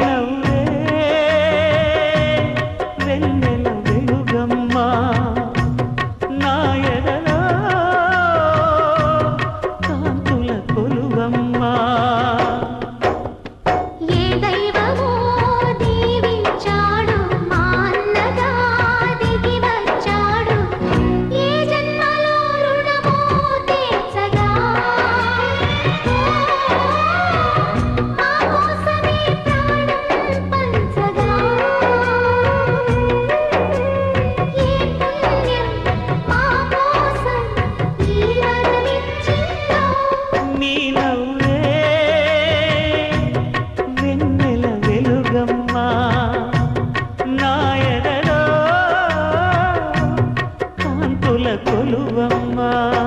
నవ్వే వెన్నెల వెలుగమ్మా. కొలువమ్మా.